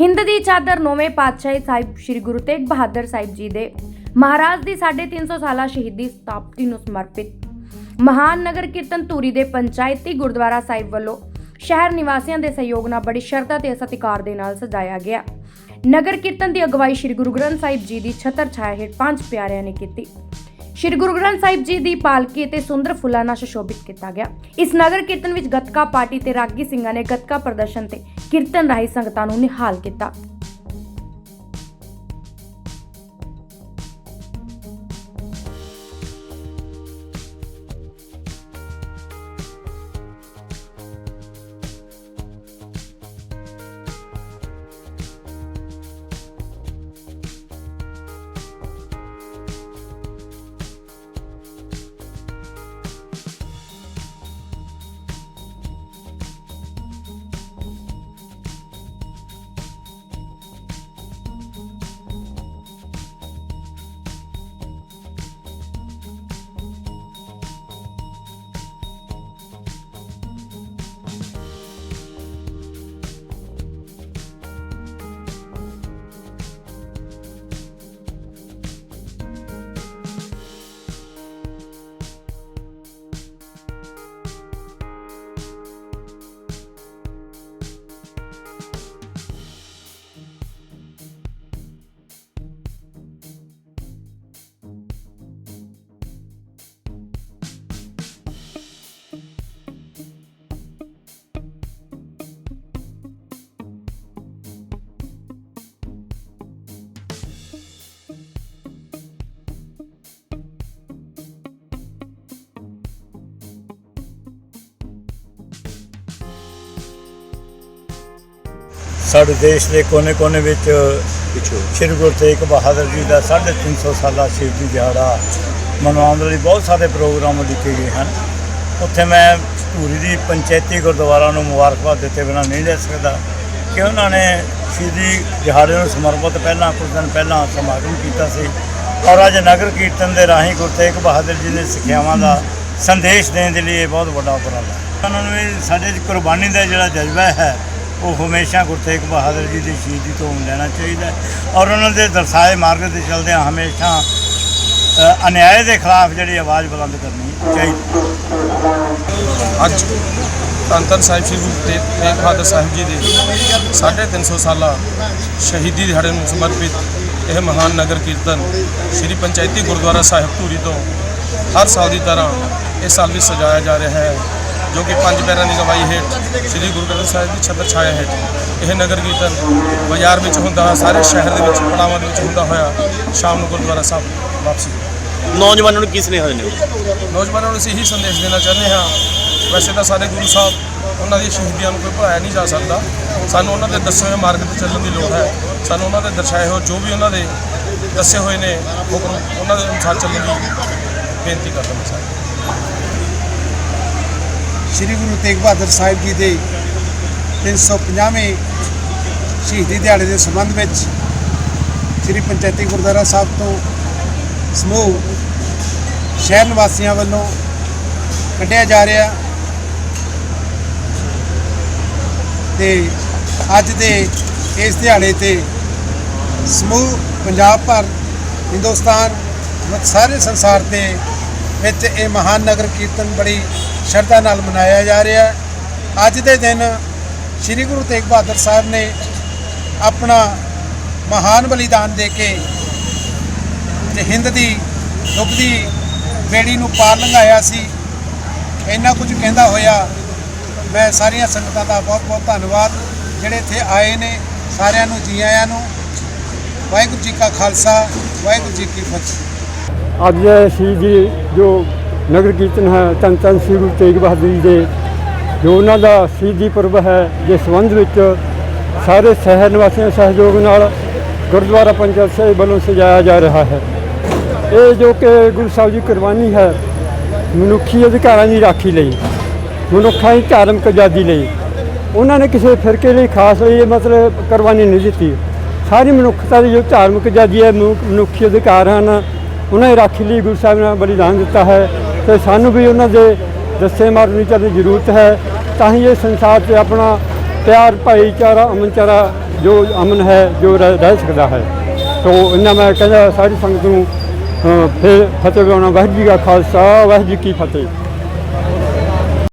ਹਿੰਦ ਦੀ ਚਾਦਰ ਨੌਵੇਂ ਪਾਤਸ਼ਾਹੀ ਸਾਹਿਬ ਸ੍ਰੀ ਗੁਰੂ ਤੇਗ ਬਹਾਦਰ ਸਾਹਿਬ ਜੀ ਦੇ ਮਹਾਰਾਜ ਦੀ 350 ਸਾਲਾ ਸ਼ਹੀਦੀ ਸਤਾਬਦੀ ਨੂੰ ਸਮਰਪਿਤ ਮਹਾਨ ਨਗਰ ਕੀਰਤਨ ਧੂਰੀ ਦੇ ਪੰਚਾਇਤੀ ਗੁਰਦੁਆਰਾ ਸਾਹਿਬ ਵੱਲੋਂ ਸ਼ਹਿਰ ਨਿਵਾਸੀਆਂ ਦੇ ਸਹਿਯੋਗ ਨਾਲ ਬੜੀ ਸ਼ਰਧਾ ਤੇ ਸਤਿਕਾਰ ਦੇ ਨਾਲ ਸਜਾਇਆ ਗਿਆ। ਨਗਰ ਕੀਰਤਨ ਦੀ ਅਗਵਾਈ ਸ੍ਰੀ ਗੁਰੂ ਗ੍ਰੰਥ ਸਾਹਿਬ ਜੀ ਦੀ ਛਤਰ ਛਾਇਆ ਹੇਠ ਪੰਜ ਪਿਆਰਿਆਂ ਨੇ ਕੀਤੀ। ਸ਼੍ਰੀ ਗੁਰੂ ਗ੍ਰੰਥ ਸਾਹਿਬ ਜੀ ਦੀ ਪਾਲਕੀ ਅਤੇ ਸੁੰਦਰ ਫੁੱਲਾਂ ਨਾਲ ਸੁਸ਼ੋਭਿਤ ਕੀਤਾ ਗਿਆ। ਇਸ ਨਗਰ ਕੀਰਤਨ ਵਿੱਚ ਗੱਤਕਾ ਪਾਰਟੀ ਤੇ ਰਾਗੀ ਸਿੰਘਾਂ ਨੇ ਗੱਤਕਾ ਪ੍ਰਦਰਸ਼ਨ ਤੇ ਕੀਰਤਨ ਰਾਹੀਂ ਸੰਗਤਾਂ ਨੂੰ ਨਿਹਾਲ ਕੀਤਾ। ਸਾਡੇ ਦੇਸ਼ ਦੇ ਕੋਨੇ-ਕੋਨੇ ਵਿੱਚ ਸ਼੍ਰੀ ਗੁਰੂ ਤੇਗ ਬਹਾਦਰ ਜੀ ਦਾ 350 ਸਾਲਾ ਸ਼ਹੀਦੀ ਦਿਹਾੜਾ ਮਨਾਉਣ ਲਈ ਬਹੁਤ ਸਾਰੇ ਪ੍ਰੋਗਰਾਮ ਲਿਖੇ ਗਏ ਹਨ। ਉੱਥੇ ਮੈਂ ਧੂਰੀ ਦੀ ਪੰਚਾਇਤੀ ਗੁਰਦੁਆਰਾ ਨੂੰ ਮੁਬਾਰਕਬਾਦ ਦਿੱਤੇ ਬਿਨਾਂ ਨਹੀਂ ਲੈ ਸਕਦਾ ਕਿ ਉਹਨਾਂ ਨੇ ਸ਼ਹੀਦੀ ਦਿਹਾੜੇ ਨੂੰ ਸਮਰਪਿਤ ਪਹਿਲਾਂ ਕੁਝ ਦਿਨ ਪਹਿਲਾਂ ਸਮਾਗਮ ਕੀਤਾ ਸੀ ਔਰ ਅੱਜ ਨਗਰ ਕੀਰਤਨ ਦੇ ਰਾਹੀਂ ਗੁਰੂ ਤੇਗ ਬਹਾਦਰ ਜੀ ਦੇ ਸਿੱਖਿਆਵਾਂ ਦਾ ਸੰਦੇਸ਼ ਦੇਣ ਦੇ ਲਈ ਇਹ ਬਹੁਤ ਵੱਡਾ ਉਪਰਾਲਾ ਹੈ। ਉਹਨਾਂ ਨੂੰ ਸਾਡੇ ਕੁਰਬਾਨੀ ਦਾ ਜਿਹੜਾ ਜਜ਼ਬਾ ਹੈ ਉਹ ਹਮੇਸ਼ਾ ਗੁਰੂ ਤੇਗ ਬਹਾਦਰ ਜੀ ਦੀ ਸ਼ਹੀਦੀ ਤੋਂ ਲੈਣਾ ਚਾਹੀਦਾ ਔਰ ਉਹਨਾਂ ਦੇ ਦਰਸਾਏ ਮਾਰਗ ਤੇ ਚੱਲਦਿਆਂ ਹਮੇਸ਼ਾ ਅਨਿਆਏ ਦੇ ਖਿਲਾਫ ਜਿਹੜੀ ਆਵਾਜ਼ ਬੁਲੰਦ ਕਰਨੀ ਚਾਹੀਦੀ ਅੱਜ ਧੰਨ ਧੰਨ ਸਾਹਿਬ ਸ੍ਰੀ ਗੁਰੂ ਤੇਗ ਤੇਗ ਬਹਾਦਰ ਸਾਹਿਬ ਜੀ ਦੇ 350 ਸਾਲਾ ਸ਼ਹੀਦੀ ਦਿਹਾੜੇ ਨੂੰ ਸਮਰਪਿਤ ਇਹ ਮਹਾਨ ਨਗਰ ਕੀਰਤਨ ਸ੍ਰੀ ਪੰਚਾਇਤੀ ਗੁਰਦੁਆਰਾ ਸਾਹਿਬ ਧੂਰੀ ਤੋਂ ਹਰ ਸਾਲ ਦੀ ਤਰ੍ਹਾਂ ਇਸ ਸਾਲ ਵੀ ਸਜਾਇਆ ਜਾ ਰਿਹਾ ਹੈ। ਜੋ ਕਿ ਪੰਜ ਪੈਰਾਂ ਦੀ ਗਵਾਹੀ ਹੇਠ ਸ੍ਰੀ ਗੁਰੂ ਗ੍ਰੰਥ ਸਾਹਿਬ ਦੀ ਛਤਰ ਛਾਇਆ ਹੇਠ ਇਹ ਨਗਰ ਕੀਰਤਨ ਬਾਜ਼ਾਰ ਵਿੱਚ ਹੁੰਦਾ ਸਾਰੇ ਸ਼ਹਿਰ ਦੇ ਵਿੱਚ ਪੜਾਵਾਂ ਦੇ ਵਿੱਚ ਹੁੰਦਾ ਹੋਇਆ ਸ਼ਾਮ ਨੂੰ ਗੁਰਦੁਆਰਾ ਸਾਹਿਬ ਵਾਪਸੀ। ਨੌਜਵਾਨਾਂ ਨੂੰ ਕੀ ਸੁਨੇਹਾ ਦਿੰਦੇ ਹੋ? ਨੌਜਵਾਨਾਂ ਨੂੰ ਅਸੀਂ ਇਹੀ ਸੰਦੇਸ਼ ਦੇਣਾ ਚਾਹੁੰਦੇ ਹਾਂ ਵੈਸੇ ਤਾਂ ਸਾਡੇ ਗੁਰੂ ਸਾਹਿਬ ਉਹਨਾਂ ਦੀ ਸ਼ਹੀਦੀਆਂ ਨੂੰ ਕੋਈ ਭੁਲਾਇਆ ਨਹੀਂ ਜਾ ਸਕਦਾ। ਸਾਨੂੰ ਉਹਨਾਂ ਦੇ ਦੱਸੇ ਹੋਏ ਮਾਰਗ ਤੇ ਚੱਲਣ ਦੀ ਲੋੜ ਹੈ। ਸਾਨੂੰ ਉਹਨਾਂ ਦੇ ਦਰਸਾਏ ਹੋਏ ਜੋ ਵੀ ਉਹਨਾਂ ਦੇ ਦੱਸੇ ਹੋਏ ਨੇ ਉਹਨਾਂ ਦੇ ਅਨੁਸਾਰ ਚੱਲਣ ਦੀ ਬੇਨਤੀ ਕਰਦਾ ਹਾਂ। ਸਾਰੇ ਸ੍ਰੀ ਗੁਰੂ ਤੇਗ ਬਹਾਦਰ ਸਾਹਿਬ ਜੀ ਦੇ 350ਵੇਂ ਸ਼ਹੀਦੀ ਦਿਹਾੜੇ ਦੇ ਸੰਬੰਧ ਵਿੱਚ ਸ੍ਰੀ ਪੰਚਾਇਤੀ ਗੁਰਦੁਆਰਾ ਸਾਹਿਬ ਤੋਂ ਸਮੂਹ ਸ਼ਹਿਰ ਨਿਵਾਸੀਆਂ ਵੱਲੋਂ ਕੱਢਿਆ ਜਾ ਰਿਹਾ ਤੇ ਅੱਜ ਦੇ ਇਸ ਦਿਹਾੜੇ ਤੇ ਸਮੂਹ ਪੰਜਾਬ ਭਰ, ਹਿੰਦੁਸਤਾਨ, ਸਾਰੇ ਸੰਸਾਰ ਦੇ ਵਿੱਚ ਇਹ ਮਹਾਨ ਨਗਰ ਕੀਰਤਨ ਬੜੀ ਸ਼ਰਧਾ ਨਾਲ ਮਨਾਇਆ ਜਾ ਰਿਹਾ ਹੈ। ਅੱਜ ਦੇ ਦਿਨ ਸ੍ਰੀ ਗੁਰੂ ਤੇਗ ਬਹਾਦਰ ਸਾਹਿਬ ਨੇ ਆਪਣਾ ਮਹਾਨ ਬਲੀਦਾਨ ਦੇ ਕੇ ਤੇ ਹਿੰਦ ਦੀ ਡੁੱਬਦੀ ਬੇੜੀ ਨੂੰ ਪਾਰ ਲੰਘਾਇਆ ਸੀ। ਇੰਨਾ ਕੁਝ ਕਹਿੰਦਾ ਹੋਇਆ, ਮੈਂ ਸਾਰੀਆਂ ਸੰਗਤਾਂ ਦਾ ਬਹੁਤ ਬਹੁਤ ਧੰਨਵਾਦ। ਜਿਹੜੇ ਇੱਥੇ ਆਏ ਨੇ, ਸਾਰਿਆਂ ਨੂੰ ਜੀ ਆਇਆਂ ਨੂੰ, ਵਾਹਿਗੁਰੂ ਜੀ ਕਾ ਖਾਲਸਾ, ਵਾਹਿਗੁਰੂ ਜੀ ਕੀ ਫਤਿਹ। ਅੱਜ ਸ਼ਹੀਦੀ ਜੋ ਨਗਰ ਕੀਰਤਨ ਹੈ, ਧੰਨ ਧੰਨ ਸ੍ਰੀ ਗੁਰੂ ਤੇਗ ਬਹਾਦਰ ਜੀ ਦੇ, ਜੋ ਉਹਨਾਂ ਦਾ ਸ਼ਹੀਦੀ ਪੁਰਬ ਹੈ ਦੇ ਸੰਬੰਧ ਵਿੱਚ ਸਾਰੇ ਸ਼ਹਿਰ ਨਿਵਾਸੀਆਂ ਸਹਿਯੋਗ ਨਾਲ ਗੁਰਦੁਆਰਾ ਪੰਚਾਇਤ ਸਾਹਿਬ ਵੱਲੋਂ ਸਜਾਇਆ ਜਾ ਰਿਹਾ ਹੈ। ਇਹ ਜੋ ਕਿ ਗੁਰੂ ਸਾਹਿਬ ਦੀ ਕੁਰਬਾਨੀ ਹੈ, ਮਨੁੱਖੀ ਅਧਿਕਾਰਾਂ ਦੀ ਰਾਖੀ ਲਈ, ਮਨੁੱਖਾਂ ਦੀ ਧਾਰਮਿਕ ਆਜ਼ਾਦੀ ਲਈ, ਉਹਨਾਂ ਨੇ ਕਿਸੇ ਫਿਰਕੇ ਲਈ ਖਾਸ ਲਈ ਮਤਲਬ ਕੁਰਬਾਨੀ ਨਹੀਂ ਦਿੱਤੀ। ਸਾਰੀ ਮਨੁੱਖਤਾ ਦੀ ਜੋ ਧਾਰਮਿਕ ਆਜ਼ਾਦੀ ਹੈ ਮਨੁੱਖੀ ਅਧਿਕਾਰ ਹਨ, ਉਹਨਾਂ ਦੀ ਰਾਖੀ ਲਈ ਗੁਰੂ ਸਾਹਿਬ ਨੇ ਬਲੀਦਾਨ ਦਿੱਤਾ ਹੈ। ਤੇ ਸਾਨੂੰ ਵੀ ਉਹਨਾਂ ਦੇ ਦੱਸੇ ਮਾਰਗ ਦੀ ਦੀ ਜ਼ਰੂਰਤ ਹੈ, ਤਾਂ ਹੀ ਇਹ ਸੰਸਾਰ 'ਚ ਆਪਣਾ ਪਿਆਰ, ਭਾਈਚਾਰਾ, ਅਮਨਚਾਰਾ ਜੋ ਅਮਨ ਹੈ, ਜੋ ਰਹਿ ਰਹਿ ਸਕਦਾ ਹੈ। ਸੋ ਇਹਨਾਂ ਮੈਂ ਕਹਿੰਦਾ ਸਾਰੀ ਸੰਗਤ ਨੂੰ ਫਿਰ ਫਤਿਹ ਬੁਲਾਉਣਾ ਵਾਹਿਗੁਰੂ ਜੀ ਕਾ ਖਾਲਸਾ, ਵਾਹਿਗੁਰੂ ਜੀ ਕੀ ਫਤਿਹ।